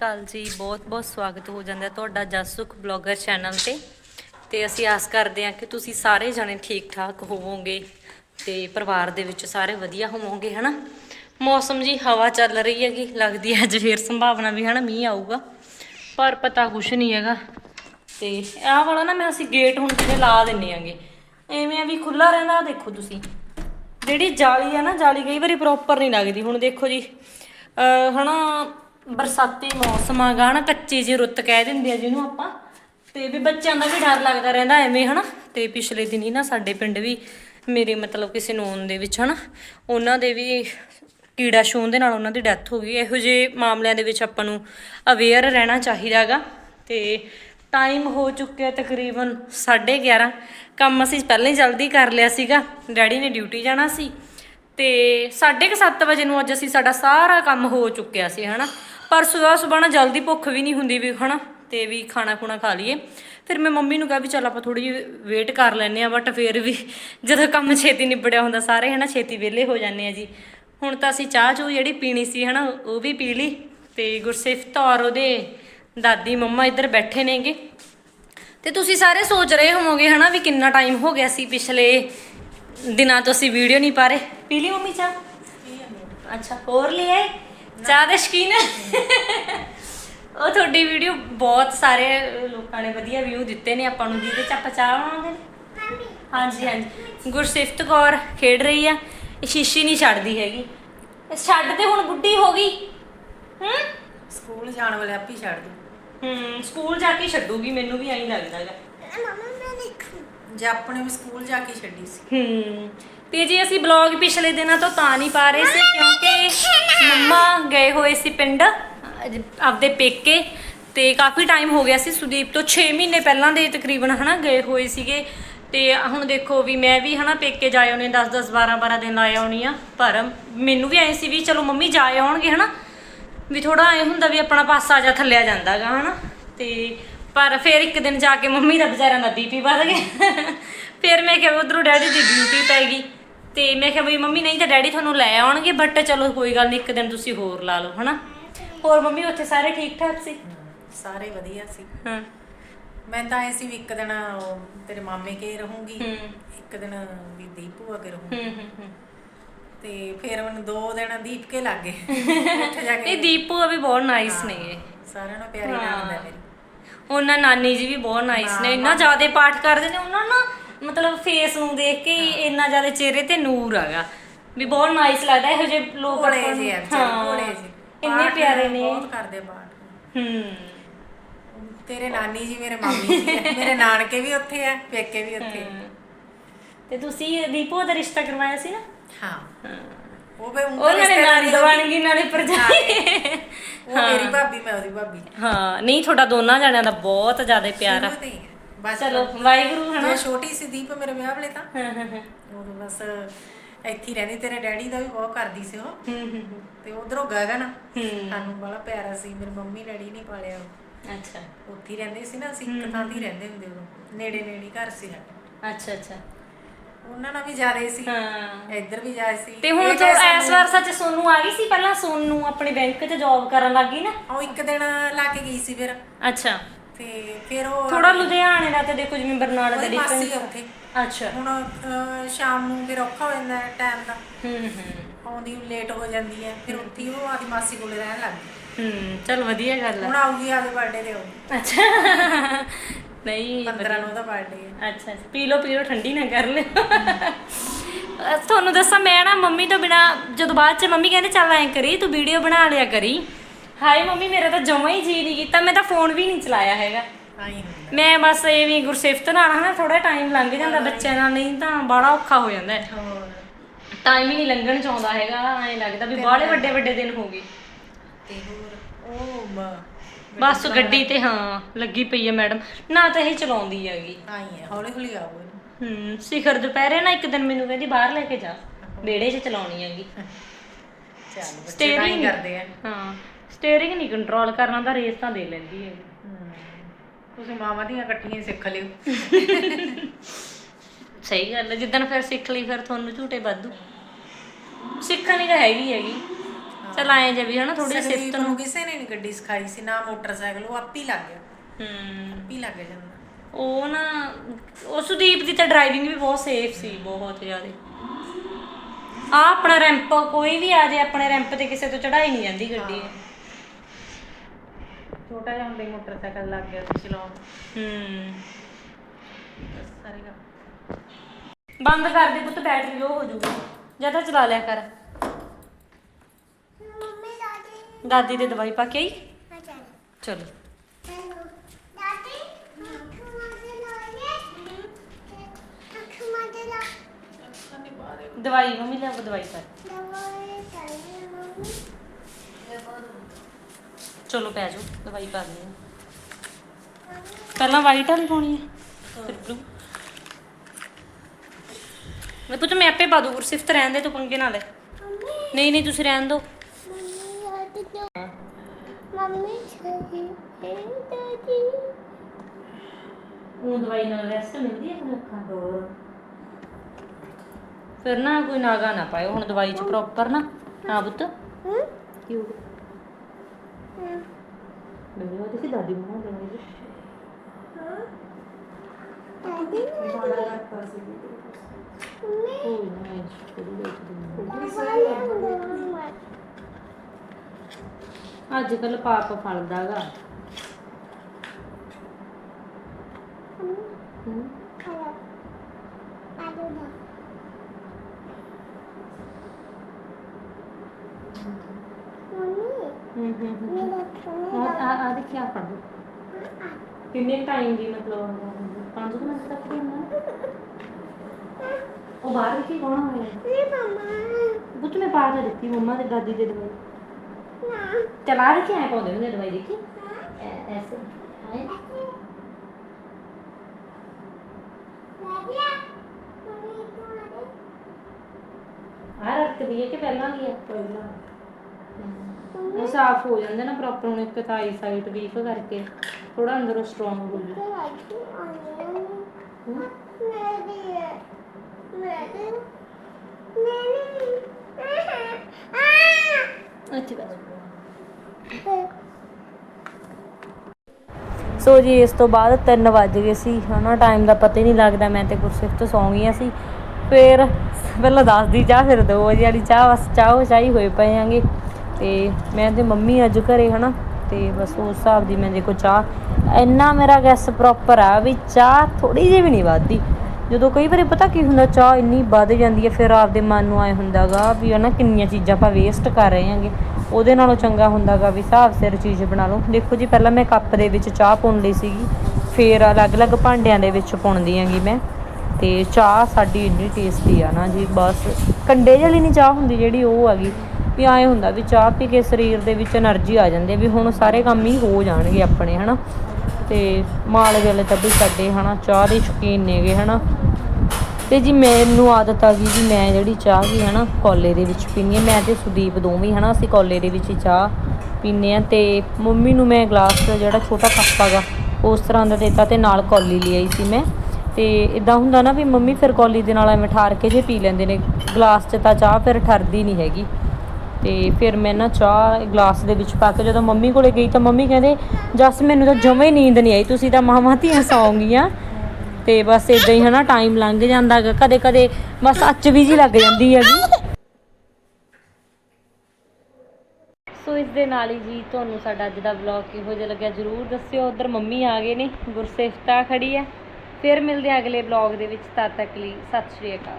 ਕਾਲ ਜੀ ਬਹੁਤ-ਬਹੁਤ ਸਵਾਗਤ ਹੋ ਜਾਂਦਾ ਤੁਹਾਡਾ ਜਸੁਖ ਬਲੌਗਰ ਚੈਨਲ ਤੇ। ਤੇ ਅਸੀਂ ਆਸ ਕਰਦੇ ਹਾਂ ਕਿ ਤੁਸੀਂ ਸਾਰੇ ਜਣੇ ਠੀਕ-ਠਾਕ ਹੋਵੋਗੇ ਤੇ ਪਰਿਵਾਰ ਦੇ ਵਿੱਚ ਸਾਰੇ ਵਧੀਆ ਹੋਵੋਗੇ, ਹਨਾ? ਮੌਸਮ ਜੀ, ਹਵਾ ਚੱਲ ਰਹੀ ਹੈਗੀ, ਲੱਗਦੀ ਹੈ ਅੱਜ ਫੇਰ ਸੰਭਾਵਨਾ ਵੀ, ਹਨਾ? ਮੀਂਹ ਆਊਗਾ, ਪਰ ਪਤਾ ਕੁਛ ਨਹੀਂ ਹੈਗਾ। ਤੇ ਆਹ ਵਾਲਾ ਨਾ ਮੈਂ ਅਸੀਂ ਗੇਟ ਹੁਣ ਕਿਤੇ ਲਾ ਦਿੰਨੇ ਆਂਗੇ ਐਵੇਂ ਆ ਵੀ ਖੁੱਲਾ ਰਹਿੰਦਾ ਦੇਖੋ ਤੁਸੀਂ। ਜਿਹੜੀ ਜਾਲੀ ਹੈ ਨਾ, ਜਾਲੀ ਕਈ ਵਾਰੀ ਪ੍ਰੋਪਰ ਨਹੀਂ ਲੱਗਦੀ। ਹੁਣ ਦੇਖੋ ਜੀ, ਅਹ ਹਨਾ ਬਰਸਾਤੀ ਮੌਸਮ ਆ ਆਗਾ ਨਾ ਕੱਚੀ ਜੀ ਰੁੱਤ ਕਹਿ ਦਿੰਦੇ ਆ ਜਿਹਨੂੰ ਆਪਾਂ। ਤੇ ਵੀ ਬੱਚਿਆਂ ਦਾ ਵੀ ਡਰ ਲੱਗਦਾ ਰਹਿੰਦਾ ਐਵੇਂ, ਹਨਾ? ਤੇ ਪਿਛਲੇ ਦਿਨੀ ਨਾ ਸਾਡੇ ਪਿੰਡ ਵੀ ਮੇਰੇ ਮਤਲਬ ਕਿਸੇ ਨੂਨ ਦੇ ਵਿੱਚ, ਹਨਾ? ਉਹਨਾਂ ਦੇ ਵੀ ਕੀੜਾ ਛੂਹਣ ਦੇ ਨਾਲ ਉਹਨਾਂ ਦੀ ਡੈਥ ਹੋ ਗਈ। ਇਹੋ ਜਿਹੇ ਮਾਮਲਿਆਂ ਦੇ ਵਿੱਚ ਆਪਾਂ ਨੂੰ ਅਵੇਅਰ ਰਹਿਣਾ ਚਾਹੀਦਾ ਚਾਹੀਦਾਗਾ ਤੇ ਟਾਈਮ ਹੋ ਚੁੱਕਿਆ ਤਕਰੀਬਨ 11:30 ਕੰਮ ਅਸੀਂ ਪਹਿਲਾਂ ਹੀ ਜਲਦੀ ਕਰ ਲਿਆ ਸੀਗਾ। ਡੈਡੀ ਨੇ ਡਿਊਟੀ ਜਾਣਾ ਸੀ। ਤੇ 7:30 ਵਜੇ ਨੂੰ ਅੱਜ ਅਸੀਂ ਸਾਡਾ ਸਾਰਾ ਕੰਮ ਹੋ ਚੁੱਕਿਆ ਸੀ, ਹਨਾ? ਪਰ ਸਵੇਰ ਸੁਬਾਹ ਨਾ ਜਲਦੀ ਭੁੱਖ ਵੀ ਨਹੀਂ ਹੁੰਦੀ ਵੀ, ਹਨਾ, ਤੇ ਵੀ ਖਾਣਾ ਖੁਣਾ ਖਾ ਲਈਏ। ਫਿਰ ਮੈਂ ਮੰਮੀ ਨੂੰ ਕਿਹਾ ਵੀ ਚੱਲ ਆਪਾਂ ਥੋੜੀ ਜਿਹੀ ਵੇਟ ਕਰ ਲੈਨੇ ਆ ਬਟ ਫਿਰ ਵੀ ਜਦੋਂ ਕੰਮ ਛੇਤੀ ਨਿਬੜਿਆ ਹੁੰਦਾ, ਸਾਰੇ, ਹਨਾ, ਛੇਤੀ ਵਿਹਲੇ ਹੋ ਜਾਂਦੇ ਆ ਜੀ। ਹੁਣ ਤਾਂ ਅਸੀਂ ਚਾਹ ਚੂ ਜਿਹੜੀ ਪੀਣੀ ਸੀ, ਹਨਾ, ਉਹ ਵੀ ਪੀ ਲਈ, ਤੇ ਗੁਰਸਿਫਤ ਔਰ ਉਹਦੇ ਦਾਦੀ ਮੰਮਾ ਇੱਧਰ ਬੈਠੇ ਨੇਗੇ। ਤੇ ਤੁਸੀਂ ਸਾਰੇ ਸੋਚ ਰਹੇ ਹੋਵੋਗੇ, ਹਨਾ, ਵੀ ਕਿੰਨਾ ਟਾਈਮ ਹੋ ਗਿਆ ਸੀ ਪਿਛਲੇ ਦਿਨਾਂ ਤੋਂ ਅਸੀਂ ਵੀਡੀਓ ਨਹੀਂ ਪਾ ਰਹੇ। ਪੀ ਲਈ ਮੰਮੀ ਚਾਹ? ਅੱਛਾ, ਹੋਰ ਲਈ ਆਏ? ਚਾਹ ਦੇ ਸ਼ਕੀਨ ਉਹ ਤੁਹਾਡੀ ਵੀਡੀਓ ਬਹੁਤ ਸਾਰੇ ਲੋਕਾਂ ਨੇ ਵਧੀਆ ਵਿਊ ਦਿੱਤੇ ਨੇ ਆਪਾਂ ਨੂੰ ਜਿਹਦੇ ਚ ਆਪਾਂ ਚਾਹ ਬਣਾਉਂਦੇ ਨੇ। ਹਾਂਜੀ ਹਾਂਜੀ। ਗੁਰਸਿਫਤ ਕੌਰ ਖੇਡ ਰਹੀ ਆ ਇਹ ਸ਼ੀਸ਼ੀ ਨਹੀਂ ਛੱਡਦੀ ਹੈਗੀ। ਇਹ ਛੱਡ ਤੇ ਹੁਣ ਬੁੱਢੀ ਹੋ ਗਈ। ਹੂੰ? ਸਕੂਲ ਜਾਣ ਵਾਲੇ ਆਪੀ ਛੱਡ ਦੂ ਹੂੰ ਸਕੂਲ ਜਾ ਕੇ ਛੱਡੂਗੀ ਮੈਨੂੰ ਵੀ ਐਂ ਲੱਗਦਾ ਹੈਗਾ। ਜੇ ਆਪਣੇ ਵੀ ਸਕੂਲ ਜਾ ਕੇ ਛੱਡੀ ਸੀ। ਹੂੰ। ਤੇ ਜੀ ਅਸੀਂ ਬਲੌਗ ਪਿਛਲੇ ਦਿਨਾਂ ਤੋਂ ਤਾਂ ਨਹੀਂ ਪਾ ਰਹੇ ਸੀ ਕਿਉਂਕਿ ਮੰਮਾ ਗਏ ਹੋਏ ਸੀ ਪਿੰਡ ਆਪਦੇ ਪੇਕੇ ਤੇ ਕਾਫੀ ਟਾਈਮ ਹੋ ਗਿਆ ਸੀ। ਸੁਦੀਪ ਤੋਂ 6 ਮਹੀਨੇ ਪਹਿਲਾਂ ਦੇ ਤਕਰੀਬਨ ਹਨਾ ਗਏ ਹੋਏ ਸੀਗੇ। ਤੇ ਹੁਣ ਦੇਖੋ ਵੀ ਮੈਂ ਵੀ ਹਨਾ ਪੇਕੇ ਜਾਏ ਆਉਣੇ 10 10 12 12 ਦਿਨ ਲਾਏ ਆਉਣੀ ਆ। ਪਰ ਮੈਨੂੰ ਵੀ ਐ ਸੀ ਵੀ ਚਲੋ ਮੰਮੀ ਜਾਏ ਆਉਣਗੇ ਹਨਾ। ਵੀ ਥੋੜਾ ਐ ਹੁੰਦਾ ਵੀ ਆਪਣਾ ਪਾਸਾ ਜਾ ਥੱਲਿਆ ਜਾਂਦਾਗਾ ਹਨਾ। ਤੇ ਪਰ ਫਿਰ ਇੱਕ ਦਿਨ ਜਾ ਕੇ ਮੰਮੀ ਦਾ ਵਿਚਾਰਿਆਂ ਦਾ ਬੀਪੀ ਵੱਧ ਗਿਆ। ਫਿਰ ਮੈਂ ਕਿਹਾ ਉਧਰੋਂ ਡੈਡੀ ਦੀ ਡਿਊਟੀ ਪੈ ਗਈ। ਤੇ ਮੈਂ ਕਿਹਾ ਵੀ ਮੰਮੀ ਨਹੀਂ ਤਾਂ ਡੈਡੀ ਤੁਹਾਨੂੰ ਲੈ ਆਉਣਗੇ ਬਟ ਚਲੋ ਕੋਈ ਗੱਲ ਨਹੀਂ ਇੱਕ ਦਿਨ ਤੁਸੀਂ ਹੋਰ ਲਾ ਲਓ ਹਨਾ? ਹੋਰ ਮੰਮੀ ਉੱਥੇ ਸਾਰੇ ਠੀਕ ਠਾਕ ਸੀ? ਸਾਰੇ ਵਧੀਆ ਸੀ। ਹਾਂ। ਮੈਂ ਤਾਂ ਐ ਸੀ ਵੀ ਇੱਕ ਦਿਨ ਉਹ ਤੇਰੇ ਮਾਮੇ ਕੇ ਰਹੂੰਗੀ ਇੱਕ ਦਿਨ ਵੀ ਦੀਪੂ ਅਗੇ ਰਹੂੰਗੀ। ਹੂੰ ਹੂੰ ਹੂੰ ਤੇ ਫਿਰ ਮੈਨੂੰ ਦੋ ਦਿਨ ਦੀਪ ਕੇ ਲੱਗੇ ਉੱਥੇ ਜਾ ਇਹ ਕੇ ਦੀਪੂ ਵੀ ਬਹੁਤ ਨਾਈਸ ਨੇ ਸਾਰਿਆਂ ਨੂੰ ਪਿਆਰੀ ਲੱਗਦਾ ਮੇਰੀ। ਉਹਨਾਂ ਨਾਨੀ ਜੀ ਵੀ ਬਹੁਤ ਨਾਈਸ ਨੇ ਇੰਨਾ ਜ਼ਿਆਦਾ ਪਾਠ ਕਰਦੇ ਨੇ ਉਹਨਾਂ ਨਾ ਮਤਲਬ ਫੇਸ ਨੂੰ ਦੇਖ ਕੇ ਹੀ ਇੰਨਾ ਜ਼ਿਆਦਾ ਚਿਹਰੇ ਤੇ ਨੂਰ ਆਗਾ ਵੀ ਬਹੁਤ ਨਾਈਸ ਲੱਗਦਾ ਇਹੋ ਜਿਹੇ ਲੋਕ ਭੋਲੇ ਆਪਾਂ ਨੂੰ- ਜੀ ਆ ਵਿਚਾਰੇ ਹਾਂ, ਭੋਲੇ ਜੀ ਇੰਨੇ ਪਾਠ ਪਿਆਰੇ ਨੇ ਬਹੁਤ ਕਰਦੇ ਪਾਠ। ਹੂੰ। ਤੇਰੇ ਨਾਨੀ ਜੀ ਮੇਰੇ ਮਾਮੀ ਜੀ ਆ। ਮੇਰੇ ਨਾਨਕੇ ਵੀ ਉੱਥੇ ਆ ਪੇਕੇ ਵੀ ਉੱਥੇ ਆ। ਤੇ ਤੁਸੀਂ ਦੀਪੂ ਦਾ ਰਿਸ਼ਤਾ ਕਰਵਾਇਆ ਸੀ ਨਾ? ਹਾਂ। ਹਾਂ। ਉਹ ਵੀ ਉਹਨਾਂ ਨੇ ਨੰਦ ਬਣ ਗਈ ਨਾਲੇ ਪਰਜਾਈ ਉਹ ਮੇਰੀ ਭਾਬੀ ਮੈਂ ਉਹਦੀ ਭਾਬੀ। ਹਾਂ ਨਹੀਂ ਤੁਹਾਡਾ ਦੋਨਾਂ ਜਣਿਆਂ ਦਾ ਬਹੁਤ ਜ਼ਿਆਦਾ ਪਿਆਰ ਆ। ਬਸ ਚਲੋ ਵਾਹਿਗੁਰੂ ਹਨਾ। ਮੈਂ ਛੋਟੀ ਸੀ ਦੀਪ ਮੇਰੇ ਵਿਆਹ ਵੇਲੇ ਤਾਂ। ਹਾਂ ਹਾਂ ਹਾਂ। ਉਦੋਂ ਬਸ ਇੱਥੇ ਰਹਿੰਦੀ ਤੇਰੇ ਡੈਡੀ ਦਾ ਵੀ ਬਹੁਤ ਕਰਦੀ ਸੀ ਉਹ। ਤੇ ਉਧਰੋਂ ਗਗਨ ਸਾਨੂੰ ਬੜਾ ਪਿਆਰਾ ਸੀ ਮੇਰੀ ਮੰਮੀ ਡੈਡੀ ਨਹੀਂ ਪਾਲਿਆ। ਅੱਛਾ। ਉੱਥੇ ਰਹਿੰਦੇ ਸੀ ਨਾ ਅਸੀਂ ਇੱਕ ਥਾਂ ਤੇ ਰਹਿੰਦੇ ਹੁੰਦੇ ਉਦੋਂ। ਨੇੜੇ ਨੇੜੇ ਘਰ ਸੀ ਸਾਡਾ। ਅੱਛਾ ਅੱਛਾ। ਉਹਨਾਂ ਨਾਲ ਵੀ ਜਾ ਰਹੇ ਸੀ ਹਾਂ। ਇੱਧਰ ਵੀ ਜਾ ਸੀ। ਤੇ ਹੁਣ ਇਹ ਤੋਂ ਇਸ ਵਾਰ ਸੱਚ ਸੋਨੂੰ ਆ ਗਈ ਸੀ ਪਹਿਲਾਂ? ਸੋਨੂੰ ਆਪਣੇ ਬੈਂਕ 'ਚ ਜੌਬ ਕਰਨ ਲੱਗ ਗਈ ਨਾ? ਉਹ ਇੱਕ ਦਿਨ ਲਾ ਕੇ ਗਈ ਸੀ ਫਿਰ। ਅੱਛਾ। ਤੇ ਫਿਰ ਉਹ ਥੋੜਾ ਲੁਧਿਆਣੇ ਦਾ ਤੇ ਦੇਖੋ ਜਿਵੇਂ ਬਰਨਾਲਾ ਦਾ ਉਹਦੀ ਮਾਸੀ ਉੱਥੇ। ਅੱਛਾ। ਹੁਣ ਅਹ, ਸ਼ਾਮ ਨੂੰ ਫਿਰ ਔਖਾ ਹੋ ਜਾਂਦਾ ਟਾਈਮ ਦਾ। ਹੂੰ ਹੂੰ। ਆਉਂਦੀ ਲੇਟ ਹੋ ਜਾਂਦੀ ਹੈ। ਫਿਰ ਉੱਥੇ ਹੀ ਉਹ ਆਦੀ ਮਾਸੀ ਕੋਲੇ ਰਹਿਣ ਲੱਗ ਗਈ। ਹੂੰ ਚਲ ਵਧੀਆ ਗੱਲ ਆ। ਹੁਣ ਆਊਗੀ ਆਦੇ ਬਰਥਡੇ ਤੇ ਆਊਗੀ। ਅੱਛਾ। ਨਹੀਂ 15 ਨੂੰ ਉਹਦਾ ਬਰਥਡੇ ਹੈ ਅੱਛਾ ਅੱਛਾ। ਪੀ ਲਓ ਪੀ ਲਓ ਠੰਡੀ ਨਾ ਕਰ ਅਹ ਤੁਹਾਨੂੰ ਦੱਸਾਂ ਮੈਂ ਨਾ ਮੰਮੀ ਤੋਂ ਬਿਨਾ ਜਦੋਂ ਬਾਅਦ ਚ ਮੰਮੀ ਕਹਿੰਦੇ ਚੱਲ ਐਂ ਕਰੀ ਤੂੰ ਵੀਡੀਓ ਬਣਾ ਲਿਆ ਕਰੀ। ਹਾਏ ਮੰਮੀ ਮੇਰਾ ਤਾਂ ਜਮਾ ਹੀ ਜੀ ਨਹੀਂ ਕੀਤਾ ਮੈਂ ਤਾਂ ਫੋਨ ਵੀ ਨਹੀਂ ਚਲਾਇਆ ਹੈਗਾ। ਆਈ ਮੈਂ ਬਸ ਇਹ ਵੀ ਗੁਰਸਿਫਤ ਨਾਲ ਹਨਾ ਥੋੜਾ ਟਾਈਮ ਲੰਘ ਜਾਂਦਾ ਬੱਚਿਆਂ ਨਾਲ ਨਹੀਂ ਤਾਂ ਬੜਾ ਔਖਾ ਹੋ ਜਾਂਦਾ। ਹੈ ਹੋਰ। ਟਾਈਮ ਹੀ ਨਹੀਂ ਲੰਘਣ ਚ ਆਉਂਦਾ ਹੈਗਾ ਐਂ ਲੱਗਦਾ ਵੀ ਬਾਹਲੇ ਵੱਡੇ ਵੱਡੇ ਦਿਨ ਹੋ ਗਏ। ਤੇ ਹੋਰ ਉਹ ਮ- ਬਸ ਗੱਡੀ ਤੇ ਹਾਂ ਲੱਗੀ ਪਈ ਹੈ ਮੈਡਮ। ਨਾ ਤਾਂ ਇਹ ਚਲਾਉਂਦੀ ਹੈਗੀ। ਆਈ ਹੈ ਹੌਲੀ ਹੌਲੀ ਇਹਨੂੰ ਹੂੰ ਸਿਖਰ ਦੁਪਹਿਰੇ ਨਾ ਇੱਕ ਦਿਨ ਮੈਨੂੰ ਕਹਿੰਦੀ ਬਾਹਰ ਲੈ ਕੇ ਜਾ। ਵਿਹੜੇ 'ਚ ਚਲਾਉਣੀ ਹੈਗੀ। ਚੱਲ ਬੱਚੇ ਤਾਂ Steering- ਕਰਦੇ ਆ। ਹਾਂ ਸਟੀਅਰਿੰਗ ਨਹੀਂ ਕੰਟਰੋਲ ਕਰਨਾ ਦਾ ਰੇਸ ਤਾਂ ਦੇ ਲੈਂਦੀ ਹੈ। ਤੁਸੀਂ ਮਾਵਾਂ ਦੀਆਂ ਇਕੱਠੀਆਂ ਹੀ ਸਿੱਖ ਲਿਓ। ਸਹੀ ਗੱਲ ਹੈ ਜਿੱਦਣ ਫਿਰ ਸਿੱਖ ਲਈ ਫਿਰ ਤੁਹਾਨੂੰ ਝੂਟੇ ਵਾਧੂ। ਸਿੱਖਣੀ ਤਾਂ ਹੈਗੀ ਹੈਗੀ। ਚਲ ਆਏ ਜੇ ਵੀ ਹਨਾ ਥੋੜੀ ਸਿਫਤ ਨੂੰ ਨੂੰ। ਕਿਸੇ ਨੇ ਨਹੀਂ ਗੱਡੀ ਸਿਖਾਈ ਸੀ ਨਾ ਮੋਟਰਸਾਈਕਲ ਉਹ ਆਪੇ ਹੀ ਲੱਗ ਗਿਆ। ਹੂੰ। ਆਪੇ ਹੀ ਲੱਗ ਜਾਂਦਾ। ਉਹ ਨਾ ਉਹ ਸੁਦੀਪ ਦੀ ਤਾਂ ਡਰਾਈਵਿੰਗ ਵੀ ਬਹੁਤ ਸੇਫ ਸੀ ਬਹੁਤ ਜ਼ਿਆਦਾ। ਆ ਆਪਣਾ ਰੈਂਪ ਕੋਈ ਵੀ ਆ ਜੇ ਆਪਣੇ ਰੈਂਪ ਤੇ ਕਿਸੇ ਤੋਂ ਚੜਾਈ ਨਹੀਂ ਜਾਂਦੀ ਗੱਡੀ। ਛੋਟਾ ਜਿਹਾ ਹੁੰਦਾ ਹੀ ਮੋਟਰਸਾਈਕਲ ਲੱਗ ਗਿਆ ਸੀ ਚਲਾਉਣ। ਹੂੰ। ਸਾਰੇ ਕੰਮ ਬੰਦ ਕਰ ਦੇ ਪੁੱਤ ਬੈਟਰੀ ਲੋ ਹੋ ਜੂਗੀ ਜਾਂ ਤਾਂ ਚਲਾ ਲਿਆ ਕਰ ਮੰਮੀ ਦਾਦੀ ਦੇ ਦਵਾਈ ਪਾ ਕੇ ਆਈ? ਚੱਲ। ਦਵਾਈ ਮੰਮੀ ਲੈ ਦਵਾਈ ਮੰਮੀ। ਚਲੋ ਪੈ ਜਾਓ ਦਵਾਈ ਪਾ ਲਈ ਪਹਿਲਾਂ ਵਾਈਟ ਵਾਲੀ ਪਾਉਣੀ ਹੈ ਫਿਰ ਬਲੂ ਮੈਂ ਪੁੱਤ ਮੈਂ ਆਪੇ ਪਾ ਦੂ ਗੁਰਸਿਫਤ ਰਹਿਣ ਦੇ ਤੂੰ ਪੰਗੇ ਨਾ ਲੈ। ਨਹੀਂ ਨਹੀਂ ਤੁਸੀਂ ਰਹਿਣ ਦਿਓ। ਤੋਂ ਮੰਮੀ ਚਾਹੀਏ ਦਾਦੀ। ਉਹ ਦਵਾਈ ਨਾਲ ਰੈਸਟ ਮਿਲਦੀ ਹੈ ਫਿਰ ਅੱਖਾਂ ਤੋਂ? ਫਿਰ ਨਾ ਕੋਈ ਨਾਗਾ ਨਾ ਪਾਇਓ ਹੁਣ ਦਵਾਈ ਚ ਪ੍ਰੋਪਰ ਨਾ ਹਾਂ ਪੁੱਤ। ਹੂੰ? ਕੀ ਹੋ। ਗਿਆ ਮੈਨੂੰ ਉਹ ਦੇਖੀ ਦਾਦੀ ਮੂੰਹ ਦੇ ਦਾਦੀ ਕੋਈ ਨਾ ਇਹ ਥੋੜੀ ਦੇਰ ਚ ਦਿੰਦੀ ਹਾਂ। ਅੱਜ ਕੱਲ ਪਾਪ ਫਲਦਾਗਾ ਆ ਦੇਖਿਆ ਪੜ ਕਿੰਨੇ ਟਾਈਮ ਦੀ ਮਤਲਬ ਆਉਂਦਾ ਹੁੰਦਾ 5 ਮਿੰਟ ਤੱਕ ਹੀ ਹੁੰਦਾ? ਉਹ ਬਾਹਰ ਕੀ ਕੌਣ ਹੋਇਆ ਬੁੱਤ ਮੈਂ ਕੇ ਦਿੱਤੀ ਮੰਮਾ ਦੇ ਦਾਦੀ ਦੇ ਦਵਾਈ ਚਲਾ ਰੱਖੀ ਐ ਪਾਉਂਦੇ ਹੁੰਦੇ ਦਵਾਈ ਦੇਖੀ ਐ- ਐਸੇ ਹਾਏ ਆ ਰੱਖਦੀ ਹੈ ਕਿ ਪਹਿਲਾਂ ਹੈ ਪਹਿਲਾਂ ਉਹ ਸਾਫ਼ ਹੋ ਜਾਂਦਾ ਨਾ ਪ੍ਰੋਪਰ ਹੁਣ ਇੱਕ ਤਾਂ ਆਈ ਸਾਈਟ ਵੀਕ ਕਰਕੇ ਥੋੜਾ ਅੰਦਰੋਂ ਸਟਰੋਂਗ ਹੋ ਜੂ ਅੱਛਾ ਬਸ ਸੋ ਜੀ, ਇਸ ਤੋਂ ਬਾਅਦ 3 ਵੱਜ ਗਏ ਸੀ। ਹਨਾ ਟਾਈਮ ਦਾ ਪਤਾ ਹੀ ਨਹੀਂ ਲੱਗਦਾ। ਮੈਂ ਤੇ ਗੁਰਸਿਫਤ ਸੌਂ ਗਈਆਂ ਸੀ। ਫਿਰ ਪਹਿਲਾਂ ਦੱਸਦੀ, ਚਾਹ ਫਿਰ 2 ਵਜੇ ਵਾਲੀ ਚਾਹ, ਬਸ ਚਾਹ ਚਾਹੀ ਹੋਏ ਪਏ ਆਂਗੇ ਤੇ ਮੈਂ ਤੇ ਮੰਮੀ ਅੱਜ ਘਰੇ, ਹਨਾ। ਤੇ ਬਸ ਉਸ ਹਿਸਾਬ ਦੀ ਮੈਂ ਦੇਖੋ ਚਾਹ। ਇੰਨਾ ਮੇਰਾ ਗੈਸ ਪ੍ਰੋਪਰ ਆ ਵੀ ਚਾਹ ਥੋੜੀ ਜਿਹੀ ਵੀ ਨਹੀਂ ਵੱਧਦੀ। ਜਦੋਂ ਕਈ ਵਾਰੀ ਪਤਾ ਕੀ ਹੁੰਦਾ, ਚਾਹ ਇੰਨੀ ਵੱਧ ਜਾਂਦੀ ਹੈ, ਫਿਰ ਆਪਦੇ ਮਨ ਨੂੰ ਆਏ ਹੁੰਦਾਗਾ ਵੀ ਹਨਾ, ਕਿੰਨੀਆਂ ਚੀਜ਼ਾਂ ਆਪਾਂ ਵੇਸਟ ਕਰ ਰਹੇ ਆਂਗੇ ਉਹਦੇ ਨਾਲੋਂ ਚੰਗਾ ਹੁੰਦਾਗਾ ਵੀ ਹਿਸਾਬ ਸਿਰ ਚੀਜ਼ ਬਣਾ ਲਓ। ਦੇਖੋ ਜੀ, ਪਹਿਲਾਂ ਮੈਂ ਕੱਪ ਦੇ ਵਿੱਚ ਚਾਹ ਪਾਉਣ ਲਈ ਸੀਗੀ। ਫੇਰ ਅਲੱਗ-ਅਲੱਗ ਭਾਂਡਿਆਂ ਦੇ ਵਿੱਚ ਪੁਣਦੀ ਆਂਗੀ ਮੈਂ। ਤੇ ਚਾਹ ਸਾਡੀ ਇੰਨੀ ਟੇਸਟੀ ਆ ਨਾ ਜੀ, ਬਸ। ਕੰਡੇ ਵਾਲੀ ਨਹੀਂ ਚਾਹ ਹੁੰਦੀ ਜਿਹੜੀ ਉਹ ਹੈਗੀ ਵੀ ਆਏ ਹੁੰਦਾ ਵੀ ਚਾਹ ਪੀ ਕੇ ਸਰੀਰ ਦੇ ਵਿੱਚ એનર્ਜੀ ਆ ਜਾਂਦੀ ਵੀ ਹੁਣ ਸਾਰੇ ਕੰਮ ਹੀ ਹੋ ਜਾਣਗੇ ਆਪਣੇ, ਹਨਾ। ਤੇ ਮਾਲਵੇ ਵਾਲੇ ਤਾਂ ਵੀ ਸਾਡੇ, ਹਨਾ, ਚਾਹ ਦੇ ਸ਼ੌਕੀਨ ਨੇਗੇ, ਹਨਾ। ਤੇ ਜੀ ਮੈਨੂੰ ਆਦਤ ਆ ਗਈ ਜੀ, ਮੈਂ ਜਿਹੜੀ ਚਾਹ ਵੀ ਹਨਾ ਕੋਲੇ ਦੇ ਵਿੱਚ ਪੀਣੀ ਹੈ। ਮੈਂ ਤੇ ਸੁਦੀਪ ਦੋਵੇਂ ਹਨਾ, ਅਸੀਂ ਕੋਲੇ ਦੇ ਵਿੱਚ ਹੀ ਚਾਹ ਪੀਂਦੇ ਆ ਤੇ ਮੰਮੀ ਨੂੰ ਮੈਂ ਗਲਾਸ ਜਿਹੜਾ ਛੋਟਾ ਕੱਪ ਹੈਗਾ, ਉਸ ਤਰ੍ਹਾਂ ਦਾ ਦਿੱਤਾ ਤੇ ਨਾਲ ਕੌਲੀ ਲਈ ਆਈ ਸੀ ਮੈਂ। ਤੇ ਇਦਾਂ ਹੁੰਦਾ ਨਾ ਵੀ ਮੰਮੀ ਫਿਰ ਕੌਲੀ ਦੇ ਨਾਲ ਐਵੇਂ ਠਾਰ ਕੇ ਜੇ ਪੀ ਲੈਂਦੇ ਨੇ, ਗਲਾਸ 'ਚ ਤਾਂ ਚਾਹ ਫਿਰ ਠਰਦੀ ਨਹੀਂ ਹੈਗੀ। ਤੇ ਫਿਰ ਮੈਂ ਨਾ ਚਾਹ ਗਲਾਸ ਦੇ ਵਿੱਚ ਪਾ ਕੇ ਜਦੋਂ ਮੰਮੀ ਕੋਲੇ ਗਈ ਤਾਂ ਮੰਮੀ ਕਹਿੰਦੇ, ਜਸ ਮੈਨੂੰ ਤਾਂ ਜਮੇ ਨੀਂਦ ਨਹੀਂ ਆਈ, ਤੁਸੀਂ ਤਾਂ ਮਾਵਾਂ ਧੀਆਂ ਸੌਂ ਤੇ ਬਸ ਇਦਾਂ ਹੀ ਹਨਾ ਟਾਈਮ ਲੰਘ ਜਾਂਦਾ ਗਾ, ਕਦੇ ਕਦੇ ਬਸ ਅੱਚ ਵੀ ਜੀ ਲੱਗ ਜਾਂਦੀ ਹੈਗੀ। ਸੋ ਇਸ ਦੇ ਨਾਲ ਹੀ ਜੀ ਤੁਹਾਨੂੰ ਸਾਡਾ ਅੱਜ ਦਾ ਵਲੌਗ ਕਿਹੋ ਜਿਹਾ ਲੱਗਿਆ, ਜਰੂਰ ਦੱਸਿਓ, ਉਧਰ ਮੰਮੀ ਆ ਗਏ ਨੇ, ਗੁਰਸੇਫਤਾ ਖੜੀ ਹੈ। ਫਿਰ ਮਿਲਦੇ ਹਾਂ ਅਗਲੇ ਵਲੌਗ ਦੇ ਵਿੱਚ, ਤਦ ਤੱਕ ਲਈ ਸਤਿ ਸ਼੍ਰੀ ਅਕਾਲ।